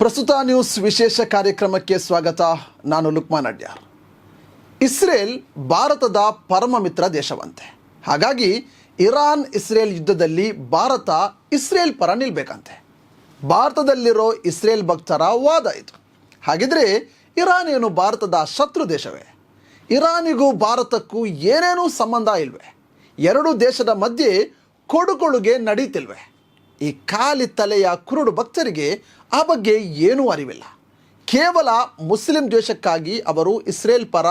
ಪ್ರಸ್ತುತ ನ್ಯೂಸ್ ವಿಶೇಷ ಕಾರ್ಯಕ್ರಮಕ್ಕೆ ಸ್ವಾಗತ, ನಾನು ಲುಕ್ಮಾನ್ ಅಡ್ಯಾರ್. ಇಸ್ರೇಲ್ ಭಾರತದ ಪರಮ ಮಿತ್ರ ದೇಶವಂತೆ. ಹಾಗಾಗಿ ಇರಾನ್ ಇಸ್ರೇಲ್ ಯುದ್ಧದಲ್ಲಿ ಭಾರತ ಇಸ್ರೇಲ್ ಪರ ನಿಲ್ಬೇಕಂತೆ. ಭಾರತದಲ್ಲಿರೋ ಇಸ್ರೇಲ್ ಭಕ್ತರ ವಾದ ಇದು. ಹಾಗಿದ್ರೆ ಇರಾನ್ ಏನು ಭಾರತದ ಶತ್ರು ದೇಶವೇ? ಇರಾನಿಗೂ ಭಾರತಕ್ಕೂ ಏನೇನೂ ಸಂಬಂಧ ಇಲ್ವೇ? ಎರಡು ದೇಶದ ಮಧ್ಯೆ ಕೊಡುಕೊಡುಗೆ ನಡೀತಿಲ್ವೇ? ಈ ಖಾಲಿ ತಲೆಯ ಕುರುಡು ಭಕ್ತರಿಗೆ ಆ ಬಗ್ಗೆ ಏನೂ ಅರಿವಿಲ್ಲ. ಕೇವಲ ಮುಸ್ಲಿಂ ದ್ವೇಷಕ್ಕಾಗಿ ಅವರು ಇಸ್ರೇಲ್ ಪರ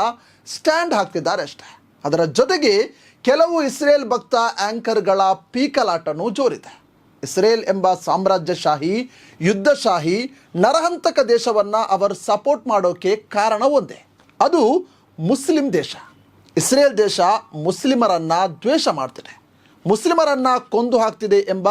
ಸ್ಟ್ಯಾಂಡ್ ಹಾಕ್ತಿದ್ದಾರೆ ಅಷ್ಟೇ. ಅದರ ಜೊತೆಗೆ ಕೆಲವು ಇಸ್ರೇಲ್ ಭಕ್ತ ಆಂಕರ್ಗಳ ಪೀಕಲಾಟನೂ ಜೋರಿದೆ. ಇಸ್ರೇಲ್ ಎಂಬ ಸಾಮ್ರಾಜ್ಯಶಾಹಿ, ಯುದ್ಧಶಾಹಿ, ನರಹಂತಕ ದೇಶವನ್ನು ಅವರು ಸಪೋರ್ಟ್ ಮಾಡೋಕೆ ಕಾರಣ ಒಂದೇ. ಅದು ಮುಸ್ಲಿಂ ದೇಶ. ಇಸ್ರೇಲ್ ದೇಶ ಮುಸ್ಲಿಮರನ್ನು ದ್ವೇಷ ಮಾಡ್ತಿದೆ. ಮುಸ್ಲಿಮರನ್ನ ಕೊಂದು ಹಾಕ್ತಿದೆ ಎಂಬ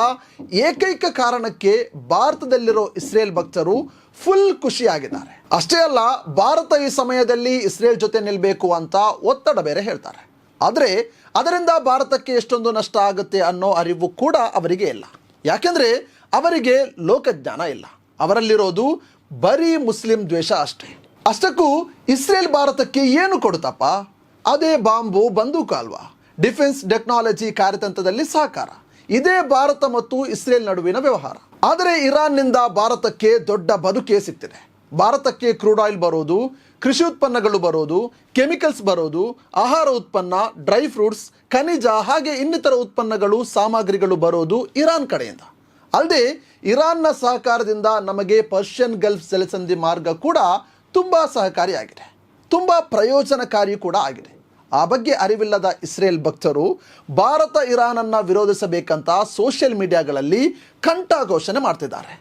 ಏಕೈಕ ಕಾರಣಕ್ಕೆ ಭಾರತದಲ್ಲಿರೋ ಇಸ್ರೇಲ್ ಭಕ್ತರು ಫುಲ್ ಖುಷಿಯಾಗಿದ್ದಾರೆ. ಅಷ್ಟೇ ಅಲ್ಲ, ಭಾರತ ಈ ಸಮಯದಲ್ಲಿ ಇಸ್ರೇಲ್ ಜೊತೆ ನಿಲ್ಲಬೇಕು ಅಂತ ಒತ್ತಡ ಬೇರೆ ಹೇಳ್ತಾರೆ. ಆದರೆ ಅದರಿಂದ ಭಾರತಕ್ಕೆ ಎಷ್ಟೊಂದು ನಷ್ಟ ಆಗುತ್ತೆ ಅನ್ನೋ ಅರಿವು ಕೂಡ ಅವರಿಗೆ ಇಲ್ಲ. ಯಾಕೆಂದ್ರೆ ಅವರಿಗೆ ಲೋಕಜ್ಞಾನ ಇಲ್ಲ. ಅವರಲ್ಲಿರೋದು ಬರೀ ಮುಸ್ಲಿಂ ದ್ವೇಷ ಅಷ್ಟೇ. ಅಷ್ಟಕ್ಕೂ ಇಸ್ರೇಲ್ ಭಾರತಕ್ಕೆ ಏನು ಕೊಡುತ್ತಪ್ಪ? ಅದೇ ಬಾಂಬು ಬಂದೂಕು ಅಲ್ವಾ? ಡಿಫೆನ್ಸ್ ಟೆಕ್ನಾಲಜಿ ಕಾರ್ಯತಂತ್ರದಲ್ಲಿ ಸಹಕಾರ. ಇದೇ ಭಾರತ ಮತ್ತು ಇಸ್ರೇಲ್ ನಡುವಿನ ವ್ಯವಹಾರ. ಆದರೆ ಇರಾನ್ನಿಂದ ಭಾರತಕ್ಕೆ ದೊಡ್ಡ ಬದುಕೇ ಸಿಗ್ತಿದೆ. ಭಾರತಕ್ಕೆ ಕ್ರೂಡ್ ಆಯಿಲ್ ಬರೋದು, ಕೃಷಿ ಉತ್ಪನ್ನಗಳು ಬರೋದು, ಕೆಮಿಕಲ್ಸ್ ಬರೋದು, ಆಹಾರ ಉತ್ಪನ್ನ, ಡ್ರೈ ಫ್ರೂಟ್ಸ್, ಖನಿಜ ಹಾಗೆ ಇನ್ನಿತರ ಉತ್ಪನ್ನಗಳು, ಸಾಮಗ್ರಿಗಳು ಬರೋದು ಇರಾನ್ ಕಡೆಯಿಂದ. ಅಲ್ಲದೆ ಇರಾನ್ನ ಸಹಕಾರದಿಂದ ನಮಗೆ ಪರ್ಷಿಯನ್ ಗಲ್ಫ್ ಜಲಸಂಧಿ ಮಾರ್ಗ ಕೂಡ ತುಂಬ ಸಹಕಾರಿಯಾಗಿದೆ. ತುಂಬ ಪ್ರಯೋಜನಕಾರಿ ಕೂಡ ಆಗಿದೆ. ಆ ಬಗ್ಗೆ ಅರಿವಿಲ್ಲದ ಇಸ್ರೇಲ್ ಭಕ್ತರು ಭಾರತ ಇರಾನನ್ನು ವಿರೋಧಿಸಬೇಕಂತ ಸೋಷಿಯಲ್ ಮೀಡಿಯಾಗಳಲ್ಲಿ ಕಂಠ ಘೋಷಣೆ ಮಾಡ್ತಿದ್ದಾರೆ.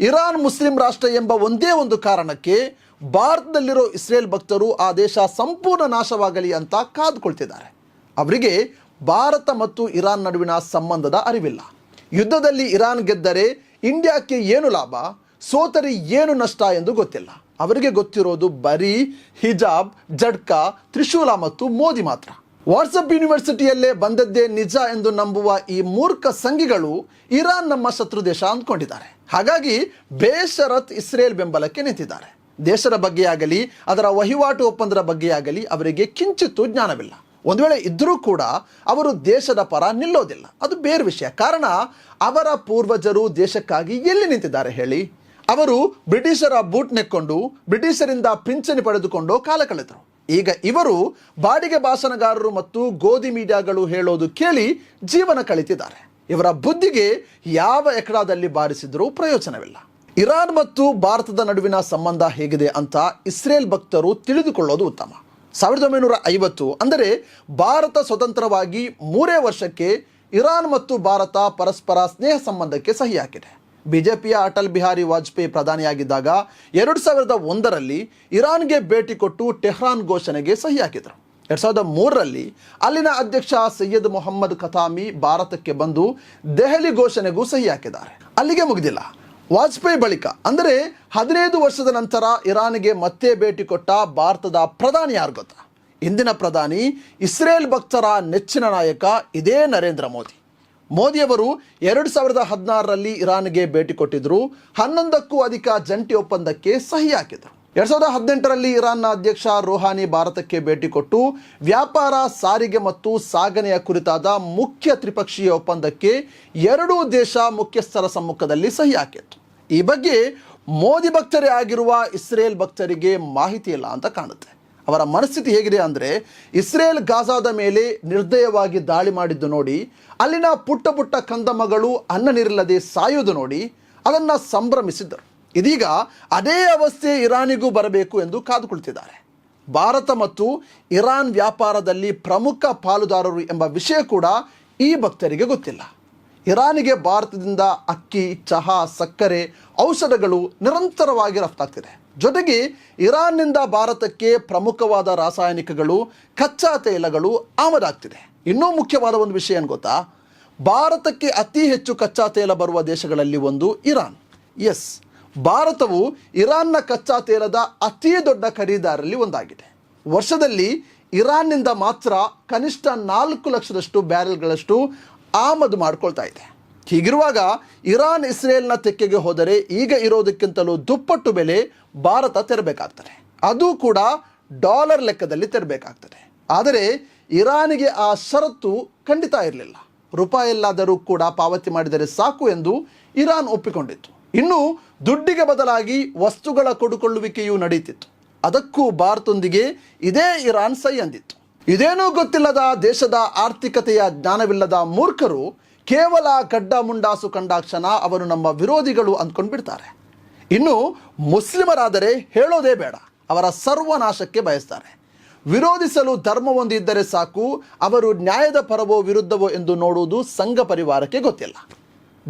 ಇರಾನ್ ಮುಸ್ಲಿಂ ರಾಷ್ಟ್ರ ಎಂಬ ಒಂದೇ ಒಂದು ಕಾರಣಕ್ಕೆ ಭಾರತದಲ್ಲಿರೋ ಇಸ್ರೇಲ್ ಭಕ್ತರು ಆ ದೇಶ ಸಂಪೂರ್ಣ ನಾಶವಾಗಲಿ ಅಂತ ಕಾದುಕೊಳ್ತಿದ್ದಾರೆ. ಅವರಿಗೆ ಭಾರತ ಮತ್ತು ಇರಾನ್ ನಡುವಿನ ಸಂಬಂಧದ ಅರಿವಿಲ್ಲ. ಯುದ್ಧದಲ್ಲಿ ಇರಾನ್ ಗೆದ್ದರೆ ಇಂಡಿಯಾಕ್ಕೆ ಏನು ಲಾಭ? ಸೋತರಿ ಏನು ನಷ್ಟ ಎಂದು ಗೊತ್ತಿಲ್ಲ. ಅವರಿಗೆ ಗೊತ್ತಿರೋದು ಬರೀ ಹಿಜಾಬ್, ಜಡ್ಕಾ, ತ್ರಿಶೂಲ ಮತ್ತು ಮೋದಿ ಮಾತ್ರ. ವಾಟ್ಸಪ್ ಯೂನಿವರ್ಸಿಟಿಯಲ್ಲೇ ಬಂದದ್ದೇ ನಿಜ ಎಂದು ನಂಬುವ ಈ ಮೂರ್ಖ ಸಂಘಿಗಳು ಇರಾನ್ ನಮ್ಮ ಶತ್ರು ದೇಶ ಅಂದ್ಕೊಂಡಿದ್ದಾರೆ. ಹಾಗಾಗಿ ಬೇಷರತ್ ಇಸ್ರೇಲ್ ಬೆಂಬಲಕ್ಕೆ ನಿಂತಿದ್ದಾರೆ. ದೇಶದ ಬಗ್ಗೆಯಾಗಲಿ, ಅದರ ವಹಿವಾಟು ಒಪ್ಪಂದದ ಬಗ್ಗೆಯಾಗಲಿ ಅವರಿಗೆ ಕಿಂಚಿತ್ತೂ ಜ್ಞಾನವಿಲ್ಲ. ಒಂದು ವೇಳೆ ಇದ್ದರೂ ಕೂಡ ಅವರು ದೇಶದ ಪರ ನಿಲ್ಲೋದಿಲ್ಲ. ಅದು ಬೇರೆ ವಿಷಯ. ಕಾರಣ ಅವರ ಪೂರ್ವಜರು ದೇಶಕ್ಕಾಗಿ ಎಲ್ಲಿ ನಿಂತಿದ್ದಾರೆ ಹೇಳಿ? ಅವರು ಬ್ರಿಟಿಷರ ಬೂಟ್ ನೆಕ್ಕೊಂಡು ಬ್ರಿಟಿಷರಿಂದ ಪಿಂಚಣಿ ಪಡೆದುಕೊಂಡು ಕಾಲ ಕಳೆದರು. ಈಗ ಇವರು ಬಾಡಿಗೆ ಭಾಷಣಗಾರರು ಮತ್ತು ಗೋಧಿ ಮೀಡಿಯಾಗಳು ಹೇಳೋದು ಕೇಳಿ ಜೀವನ ಕಳಿತಿದ್ದಾರೆ. ಇವರ ಬುದ್ಧಿಗೆ ಯಾವ ಎಕಡಾದಲ್ಲಿ ಬಾರಿಸಿದರೂ ಪ್ರಯೋಜನವಿಲ್ಲ. ಇರಾನ್ ಮತ್ತು ಭಾರತದ ನಡುವಿನ ಸಂಬಂಧ ಹೇಗಿದೆ ಅಂತ ಇಸ್ರೇಲ್ ಭಕ್ತರು ತಿಳಿದುಕೊಳ್ಳೋದು ಉತ್ತಮ. ಸಾವಿರದ ಒಂಬೈನೂರ ಐವತ್ತು ಅಂದರೆ ಭಾರತ ಸ್ವತಂತ್ರವಾಗಿ ಮೂರೇ ವರ್ಷಕ್ಕೆ ಇರಾನ್ ಮತ್ತು ಭಾರತ ಪರಸ್ಪರ ಸ್ನೇಹ ಸಂಬಂಧಕ್ಕೆ ಸಹಿ ಹಾಕಿದೆ. ಬಿಜೆಪಿಯ ಅಟಲ್ ಬಿಹಾರಿ ವಾಜಪೇಯಿ ಪ್ರಧಾನಿಯಾಗಿದ್ದಾಗ ಎರಡು ಸಾವಿರದ ಒಂದರಲ್ಲಿ ಇರಾನ್ಗೆ ಭೇಟಿ ಕೊಟ್ಟು ಟೆಹ್ರಾನ್ ಘೋಷಣೆಗೆ ಸಹಿ ಹಾಕಿದರು. ಎರಡು ಸಾವಿರದ ಮೂರರಲ್ಲಿ ಅಲ್ಲಿನ ಅಧ್ಯಕ್ಷ ಸೈಯದ್ ಮೊಹಮ್ಮದ್ ಖತಾಮಿ ಭಾರತಕ್ಕೆ ಬಂದು ದೆಹಲಿ ಘೋಷಣೆಗೂ ಸಹಿ ಹಾಕಿದ್ದಾರೆ. ಅಲ್ಲಿಗೆ ಮುಗಿದಿಲ್ಲ. ವಾಜಪೇಯಿ ಬಳಿಕ, ಅಂದರೆ ಹದಿನೈದು ವರ್ಷದ ನಂತರ ಇರಾನ್ಗೆ ಮತ್ತೆ ಭೇಟಿ ಕೊಟ್ಟ ಭಾರತದ ಪ್ರಧಾನಿ ಯಾರು ಗೊತ್ತಾ? ಇಂದಿನ ಪ್ರಧಾನಿ ಇಸ್ರೇಲ್ ಭಕ್ತರ ನೆಚ್ಚಿನ ನಾಯಕ ಇದೇ ನರೇಂದ್ರ ಮೋದಿ. ಮೋದಿಯವರು ಎರಡು ಸಾವಿರದ ಹದಿನಾರರಲ್ಲಿ ಇರಾನ್ಗೆ ಭೇಟಿ ಕೊಟ್ಟಿದ್ದರು ಹನ್ನೊಂದಕ್ಕೂ ಅಧಿಕ ಜಂಟಿ ಒಪ್ಪಂದಕ್ಕೆ ಸಹಿ ಹಾಕಿದರು. ಎರಡು ಸಾವಿರದ ಹದಿನೆಂಟರಲ್ಲಿ ಇರಾನ್ನ ಅಧ್ಯಕ್ಷ ರೋಹಾನಿ ಭಾರತಕ್ಕೆ ಭೇಟಿ ಕೊಟ್ಟು, ವ್ಯಾಪಾರ, ಸಾರಿಗೆ ಮತ್ತು ಸಾಗಣೆಯ ಕುರಿತಾದ ಮುಖ್ಯ ತ್ರಿಪಕ್ಷೀಯ ಒಪ್ಪಂದಕ್ಕೆ ಎರಡೂ ದೇಶ ಮುಖ್ಯಸ್ಥರ ಸಮ್ಮುಖದಲ್ಲಿ ಸಹಿ ಹಾಕಿತ್ತು. ಈ ಬಗ್ಗೆ ಮೋದಿ ಭಕ್ತರೇ ಆಗಿರುವ ಇಸ್ರೇಲ್ ಭಕ್ತರಿಗೆ ಮಾಹಿತಿ ಇಲ್ಲ ಅಂತ ಕಾಣುತ್ತೆ. ಅವರ ಮನಸ್ಥಿತಿ ಹೇಗಿದೆ ಅಂದರೆ ಇಸ್ರೇಲ್ ಗಾಜಾದ ಮೇಲೆ ನಿರ್ದಯವಾಗಿ ದಾಳಿ ಮಾಡಿದ್ದು ನೋಡಿ, ಅಲ್ಲಿನ ಪುಟ್ಟ ಪುಟ್ಟ ಕಂದಮಗಳು ಅನ್ನ ನೀರಿಲ್ಲದೆ ಸಾಯುವುದು ನೋಡಿ, ಅದನ್ನು ಸಂಭ್ರಮಿಸಿದ್ದರು. ಇದೀಗ ಅದೇ ಅವಸ್ಥೆ ಇರಾನಿಗೂ ಬರಬೇಕು ಎಂದು ಕಾದುಕೊಳ್ತಿದ್ದಾರೆ. ಭಾರತ ಮತ್ತು ಇರಾನ್ ವ್ಯಾಪಾರದಲ್ಲಿ ಪ್ರಮುಖ ಪಾಲುದಾರರು ಎಂಬ ವಿಷಯ ಕೂಡ ಈ ಭಕ್ತರಿಗೆ ಗೊತ್ತಿಲ್ಲ. ಇರಾನಿಗೆ ಭಾರತದಿಂದ ಅಕ್ಕಿ, ಚಹಾ, ಸಕ್ಕರೆ, ಔಷಧಗಳು ನಿರಂತರವಾಗಿ ರಫ್ತಾಗ್ತಿದೆ. ಜೊತೆಗೆ ಇರಾನ್ನಿಂದ ಭಾರತಕ್ಕೆ ಪ್ರಮುಖವಾದ ರಾಸಾಯನಿಕಗಳು, ಕಚ್ಚಾ ತೈಲಗಳು ಆಮದಾಗ್ತಿದೆ. ಇನ್ನೂ ಮುಖ್ಯವಾದ ಒಂದು ವಿಷಯ ಏನು ಗೊತ್ತಾ? ಭಾರತಕ್ಕೆ ಅತಿ ಹೆಚ್ಚು ಕಚ್ಚಾ ತೈಲ ಬರುವ ದೇಶಗಳಲ್ಲಿ ಒಂದು ಇರಾನ್. ಎಸ್, ಭಾರತವು ಇರಾನ್ನ ಕಚ್ಚಾ ತೈಲದ ಅತಿ ದೊಡ್ಡ ಖರೀದಾರಲ್ಲಿ ಒಂದಾಗಿದೆ. ವರ್ಷದಲ್ಲಿ ಇರಾನ್ನಿಂದ ಮಾತ್ರ ಕನಿಷ್ಠ ನಾಲ್ಕು ಲಕ್ಷದಷ್ಟು ಬ್ಯಾರೆಲ್ಗಳಷ್ಟು ಆಮದು ಮಾಡ್ಕೊಳ್ತಾ ಇದೆ. ಹೀಗಿರುವಾಗ ಇರಾನ್ ಇಸ್ರೇಲ್ನ ತೆಕ್ಕೆಗೆ ಹೋದರೆ ಈಗ ಇರೋದಕ್ಕಿಂತಲೂ ದುಪ್ಪಟ್ಟು ಬೆಲೆ ಭಾರತ ತೆರಬೇಕಾಗ್ತದೆ. ಅದು ಕೂಡ ಡಾಲರ್ ಲೆಕ್ಕದಲ್ಲಿ ತೆರಬೇಕಾಗ್ತದೆ. ಆದರೆ ಇರಾನಿಗೆ ಆ ಷರತ್ತು ಖಂಡಿತ ಇರಲಿಲ್ಲ. ರೂಪಾಯಲ್ಲಾದರೂ ಕೂಡ ಪಾವತಿ ಮಾಡಿದರೆ ಸಾಕು ಎಂದು ಇರಾನ್ ಒಪ್ಪಿಕೊಂಡಿತ್ತು. ಇನ್ನು ದುಡ್ಡಿಗೆ ಬದಲಾಗಿ ವಸ್ತುಗಳ ಕೊಡುಕೊಳ್ಳುವಿಕೆಯೂ ನಡೆಯುತ್ತಿತ್ತು ಅದಕ್ಕೂ ಭಾರತದೊಂದಿಗೆ ಇದೇ ಇರಾನ್ ಸೈ ಅಂದಿತ್ತು. ಇದೇನೂ ಗೊತ್ತಿಲ್ಲದ ದೇಶದ ಆರ್ಥಿಕತೆಯ ಜ್ಞಾನವಿಲ್ಲದ ಮೂರ್ಖರು ಕೇವಲ ಗಡ್ಡ ಮುಂಡಾಸು ಕಂಡಾಕ್ಷಣ ಅವರು ನಮ್ಮ ವಿರೋಧಿಗಳು ಅಂದ್ಕೊಂಡ್ಬಿಡ್ತಾರೆ. ಇನ್ನು ಮುಸ್ಲಿಮರಾದರೆ ಹೇಳೋದೇ ಬೇಡ. ಅವರ ಸರ್ವನಾಶಕ್ಕೆ ಬಯಸ್ತಾರೆ. ವಿರೋಧಿಸಲು ಧರ್ಮವೊಂದು ಇದ್ದರೆ ಸಾಕು, ಅವರು ನ್ಯಾಯದ ಪರವೋ ವಿರುದ್ಧವೋ ಎಂದು ನೋಡುವುದು ಸಂಘ ಪರಿವಾರಕ್ಕೆ ಗೊತ್ತಿಲ್ಲ.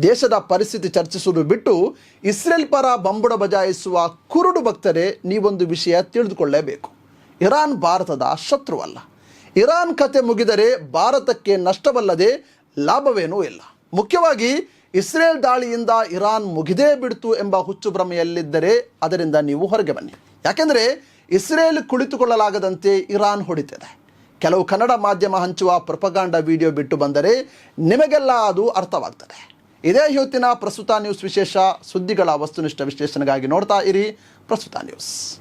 ದೇಶದ ಪರಿಸ್ಥಿತಿ ಚರ್ಚಿಸುವುದು ಬಿಟ್ಟು ಇಸ್ರೇಲ್ ಪರ ಬಂಬುಡ ಬಜಾಯಿಸುವ ಕುರುಡು ಭಕ್ತರೇ ನೀವೊಂದು ವಿಷಯ ತಿಳಿದುಕೊಳ್ಳಲೇಬೇಕು ಇರಾನ್ ಭಾರತದ ಶತ್ರುವಲ್ಲ. ಇರಾನ್ ಕತೆ ಮುಗಿದರೆ ಭಾರತಕ್ಕೆ ನಷ್ಟವಲ್ಲದೆ ಲಾಭವೇನೂ ಇಲ್ಲ. ಮುಖ್ಯವಾಗಿ ಇಸ್ರೇಲ್ ದಾಳಿಯಿಂದ ಇರಾನ್ ಮುಗಿದೇ ಬಿಡ್ತು ಎಂಬ ಹುಚ್ಚು ಭ್ರಮೆಯಲ್ಲಿದ್ದರೆ ಅದರಿಂದ ನೀವು ಹೊರಗೆ ಬನ್ನಿ. ಯಾಕೆಂದರೆ ಇಸ್ರೇಲ್ ಕುಳಿತುಕೊಳ್ಳಲಾಗದಂತೆ ಇರಾನ್ ಹೊಡಿತಿದೆ. ಕೆಲವು ಕನ್ನಡ ಮಾಧ್ಯಮ ಹಂಚುವ ಪ್ರಪಗಾಂಡ ವಿಡಿಯೋ ಬಿಟ್ಟು ಬಂದರೆ ನಿಮಗೆಲ್ಲ ಅದು ಅರ್ಥವಾಗ್ತದೆ. ಇದೇ ಹೊತ್ತಿನ ಪ್ರಸ್ತುತ ನ್ಯೂಸ್ ವಿಶೇಷ ಸುದ್ದಿಗಳ ವಸ್ತುನಿಷ್ಠ ವಿಶ್ಲೇಷಣೆಗಾಗಿ ನೋಡ್ತಾ ಇರಿ ಪ್ರಸ್ತುತ ನ್ಯೂಸ್.